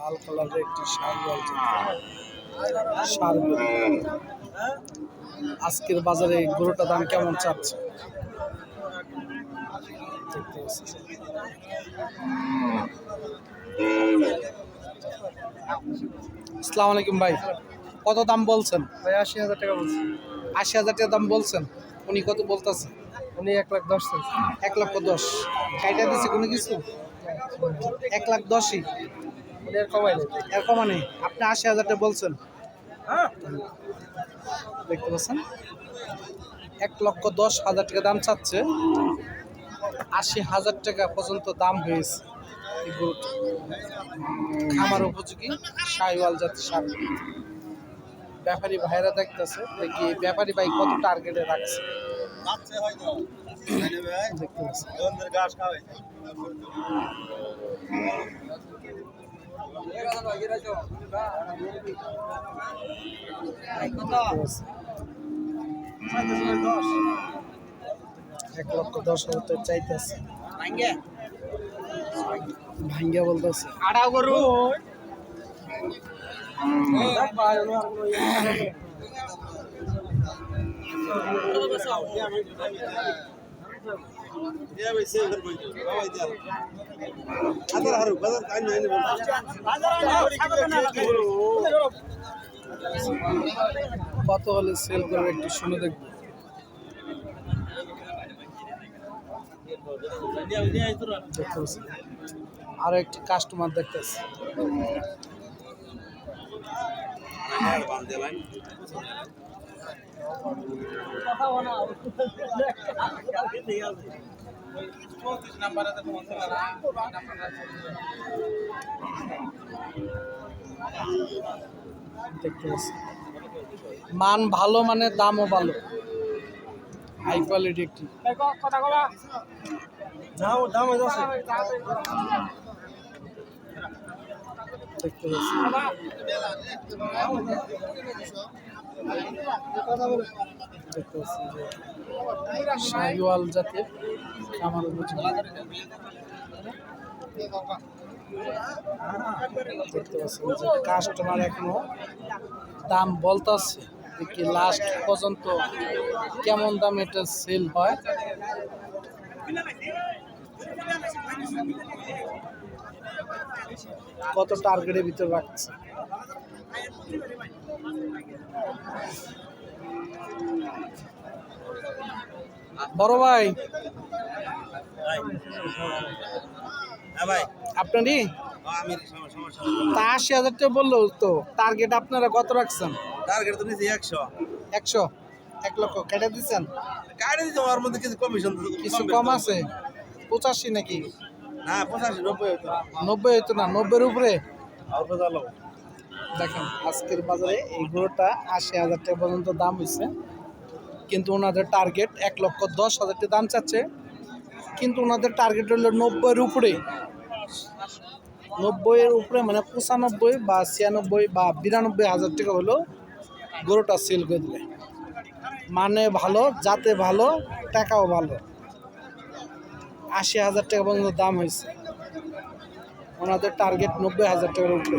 লাল কালারের একটি শাড়ি শাড়ি আজকের বাজারে এই গরুটার দাম কেমন চাচ্ছে? আসসালামু আলাইকুম ভাই। কত দাম বলছেন? ভাই আশি হাজার টাকা বলছেন আশি হাজার টাকা দাম বলছেন? উনি কত বলতেছে? উনি এক লাখ দশ এক লক্ষ দশ। কাইটা দিছে কোনো কিছু? এক লাখ দশই। কমাই নেই। আপনি আশি হাজার টাকা বলছেন। দেখতে পাচ্ছেন? এক লক্ষ দশ হাজার টাকা দাম চাচ্ছে। আশি হাজার টাকা পর্যন্ত দাম হয়েছে। খামার উপযোগী শাহিওয়াল জাতের সার। ব্যাপারী ভাইরা দেখতেছে দেখি ব্যাপারী ভাই কত টার্গেটে রাখছে। দেখতে পাচ্ছেন। এক লক্ষ দশ হাজার টাকা চাইতেছে। ভাঙ্গা। বলতেছে আড়া গরু কত হলে সেল একটু শুনে দেখব। আরও একটি কাস্টমার দেখতেছি। দেখতে পাচ্ছি মান ভালো মানে দামও ভালো। হাই কোয়ালিটি একটি। কথা কবা দাম দাম যাচ্ছে দেখতে পাচ্ছি শাহিওয়াল কাস্টমার এখনও দাম বলতেছে দেখি লাস্ট পর্যন্ত কেমন দাম এটা সেল হয়। কত টার্গেটের ভিতর রাখছে? বড় ভাই। ভাই। আপনারই? তা আশি হাজার টাকা বলল তো টার্গেট আপনারা কত রাখছেন? টার্গেট তো নিয়েছি একশো। একশো? এক লক্ষ। কেটে দিচ্ছেন? গাড়ি দিতে ওর মধ্যে কিছু কমিশন কিছু কম আছে? পঁচাশি নাকি? না পঁচাশি নব্বই হতো নব্বই হইতো না নব্বইয়ের উপরে? চালো দেখেন, আজকের বাজারে এই গরুটা আশি হাজার টাকা পর্যন্ত দাম হয়েছে কিন্তু ওনাদের টার্গেট এক লক্ষ দশ হাজার টাকা দাম চাচ্ছে। কিন্তু ওনাদের টার্গেট হলো নব্বইয়ের উপরে। নব্বইয়ের উপরে মানে পঁচানব্বই বা ছিয়ানব্বই বা বিরানব্বই হাজার টাকা হলো গরুটা সেল করে দিলে। মানে ভালো, যাতে ভালো, টাকাও ভালো। আশি হাজার টাকা পর্যন্ত দাম হয়েছে ওনাদের টার্গেট নব্বই হাজার টাকার উপরে।